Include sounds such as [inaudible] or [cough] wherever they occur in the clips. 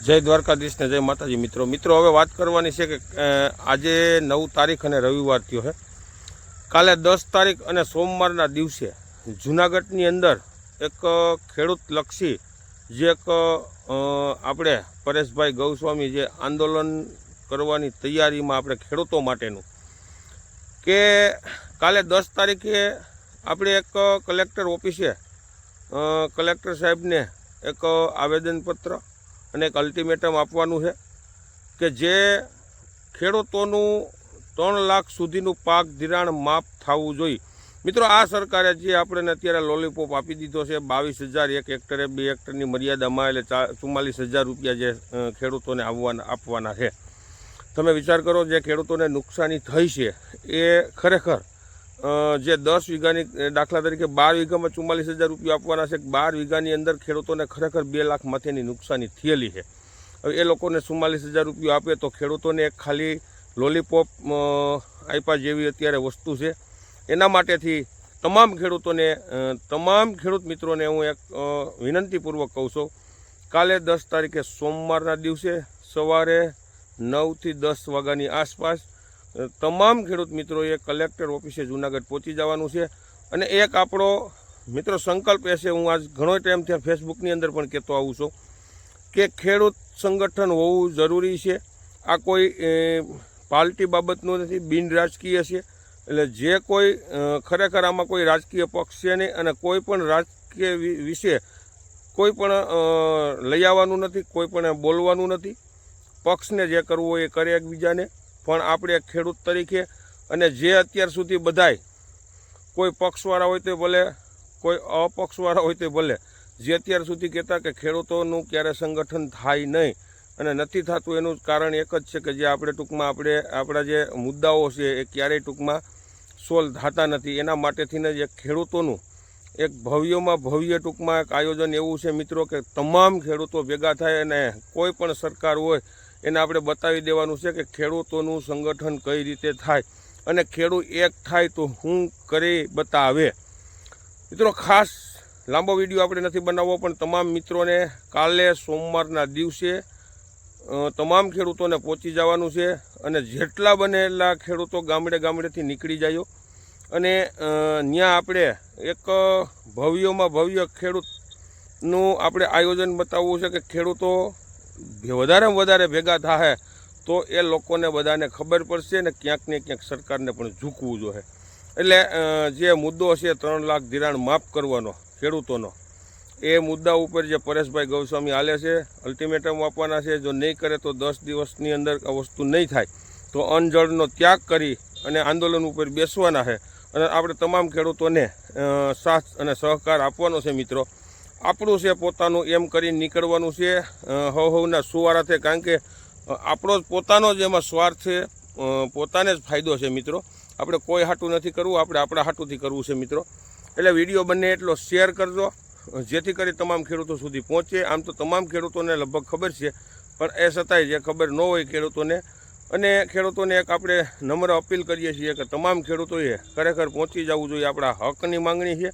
જય દ્વારકાધીશ ને જય માતાજી. મિત્રો મિત્રો, હવે વાત કરવાની છે કે આજે નવ તારીખ અને રવિવાર થયો છે કાલે દસ તારીખ અને સોમવારના દિવસે જૂનાગઢની અંદર એક ખેડૂતલક્ષી ખેડૂત લક્ષી જે એક આપણે પરેશભાઈ ગૌસ્વામી જે આંદોલન કરવાની તૈયારીમાં આપણે ખેડૂતો માટેનું કે કાલે દસ તારીખે આપણે એક કલેક્ટર ઓફિસે કલેક્ટર સાહેબને એક આવેદનપત્ર અને એક અલ્ટિમેટમ આપવાનું છે કે જે ખેડૂતોનું ત્રણ લાખ સુધીનું પાક ધિરાણ માફ થવું જોઈએ. મિત્રો, આ સરકારે જે આપણને અત્યારે લોલીપોપ આપી દીધો છે, બાવીસ હજાર એક હેક્ટરે બે હેક્ટરની મર્યાદામાં એટલે ચા, ચુમ્માલીસ હજાર રૂપિયા જે ખેડૂતોને આવવાના, આપવાના છે. તમે વિચાર કરો, જે ખેડૂતોને નુકસાની થઈ છે, એ ખરેખર જે દસ વીઘાની દાખલા તરીકે બાર વીઘામાં ચુમ્માલીસ હજાર રૂપિયા આપવાના છે. બાર વીઘાની અંદર ખેડૂતોને ખરેખર બે લાખ માથેની નુકસાની થયેલી છે. હવે એ લોકોને ચુમ્માલીસ હજાર રૂપિયા આપે તો ખેડૂતોને એક ખાલી લોલીપોપ આપ્યા જેવી અત્યારે વસ્તુ છે. એના માટેથી તમામ ખેડૂતોને તમામ ખેડૂત મિત્રોને હું એક વિનંતીપૂર્વક કહું છું. કાલે દસ તારીખે સોમવારના દિવસે સવારે નવથી દસ વાગ્યાની આસપાસ તમામ ખેડૂત મિત્રોએ કલેક્ટર ઓફિસે જુનાગઢ પહોંચી જવાનું છે. અને એક આપણો મિત્રો સંકલ્પ એ હું આજ ઘણો ટાઈમ ત્યાં ફેસબુકની અંદર પણ કહેતો આવું છું કે ખેડૂત સંગઠન હોવું જરૂરી છે. આ કોઈ પાર્ટી બાબતનું નથી, બિન રાજકીય છે. એટલે જે કોઈ ખરેખર આમાં કોઈ રાજકીય પક્ષ છે નહીં અને કોઈ પણ રાજકીય વિશે કોઈ પણ લઈ આવવાનું નથી, કોઈ પણ બોલવાનું નથી. પક્ષને જે કરવું હોય એ કરે એકબીજાને. પણ આપણે ખેડૂત તરીકે અને જે અત્યાર સુધી બધાય કોઈ પક્ષવાળા હોય તે ભલે, કોઈ અપક્ષવાળા હોય તે ભલે, જે અત્યાર સુધી કહેતા કે ખેડૂતોનું ક્યારે સંગઠન થાય નહીં અને નથી થતું એનું કારણ એક જ છે કે જે આપણે ટૂંકમાં આપણે, આપણા જે મુદ્દાઓ છે એ ક્યારેય ટૂંકમાં સોલ્વ થતા નથી. એના માટેથીને જે ખેડૂતોનું એક ભવ્યમાં ભવ્ય ટૂંકમાં એક આયોજન એવું છે મિત્રો કે તમામ ખેડૂતો ભેગા થાય અને કોઈ પણ સરકાર હોય એને આપણે બતાવી દેવાનું છે કે ખેડૂતોનું સંગઠન કઈ રીતે થાય અને ખેડૂત એક થાય તો હું કરી બતાવે. મિત્રો, ખાસ લાંબો વીડિયો આપણે નથી બનાવવો, પણ તમામ મિત્રોને કાલે સોમવારના દિવસે તમામ ખેડૂતોને પહોંચી જવાનું છે અને જેટલા બને એટલા ખેડૂતો ગામડે ગામડેથી નીકળી જાય અને ત્યાં આપણે એક ભવ્યમાં ભવ્ય ખેડૂતનું આપણે આયોજન બતાવવું છે કે ખેડૂતો વધારેમાં વધારે ભેગા થાય તો એ લોકોને બધાને ખબર પડશે ને ક્યાંક ને ક્યાંક સરકારને પણ ઝૂકવું જોઈએ. એટલે જે મુદ્દો છે ત્રણ લાખ ધિરાણ માફ કરવાનો, ખેડૂતોનો, એ મુદ્દા ઉપર જે પરેશભાઈ ગૌસ્વામી હાલે છે અલ્ટિમેટમ આપવાના છે, જો નહીં કરે તો દસ દિવસની અંદર આ વસ્તુ નહીં થાય. તો અનજળનો ત્યાગ કરી અને આંદોલન ઉપર બેસવાના છે. અને આપણે તમામ ખેડૂતોને સાથ અને સહકાર આપવાનો છે, મિત્રો. આપણું છે, પોતાનું એમ કરી નીકળવાનું છે. હવ હવના સુવારા છે, કારણ કે આપણો જ પોતાનો જ એમાં સ્વાર્થ છે. પોતાને જ ફાયદો છે, મિત્રો. આપણે કોઈ હાટું નથી કરવું, આપણે આપણા હાટુંથી કરવું છે, મિત્રો. એટલે વીડિયો બને એટલો શેર કરજો, જેથી કરી તમામ ખેડૂતો સુધી પહોંચે. આમ તો તમામ ખેડૂતોને લગભગ ખબર છે, પણ એ છતાંય જે ખબર ન હોય ખેડૂતોને. અને ખેડૂતોને એક આપણે નમ્ર અપીલ કરીએ છીએ કે તમામ ખેડૂતોએ ખરેખર પહોંચી જવું જોઈએ. આપણા હકની માંગણી છે.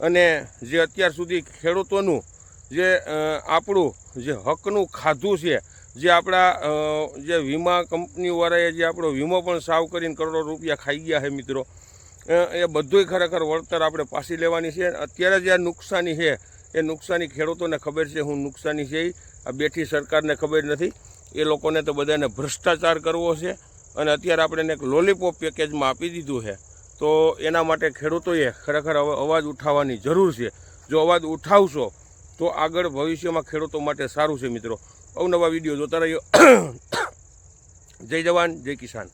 અને જે અત્યાર સુધી ખેડૂતોનું જે આપણું જે હકનું ખાધું છે, જે આપણા જે વીમા કંપનીવાળાએ જે આપણો વીમો પણ સાવ કરીને કરોડો રૂપિયા ખાઈ ગયા છે મિત્રો. એ બધુંય ખરેખર વળતર આપણે પાછી લેવાની છે. અત્યારે જે આ નુકસાની છે, એ નુકસાની ખેડૂતોને ખબર છે, હું નુકસાની છે આ બેઠી સરકારને ખબર નથી. એ લોકોને તો બધાને ભ્રષ્ટાચાર કરવો છે. અને અત્યારે આપણે એક લોલીપોપ પેકેજમાં આપી દીધું છે. તો એના માટે ખેડૂતોએ ખરેખર અવાજ ઉઠાવવાની જરૂર છે. જો અવાજ ઉઠાવશો, તો આગળ ભવિષ્યમાં ખેડૂતો માટે સારું છે મિત્રો. અવનવા વીડિયો જોતા રહ્યો [coughs] જય જવાન, જય કિસાન.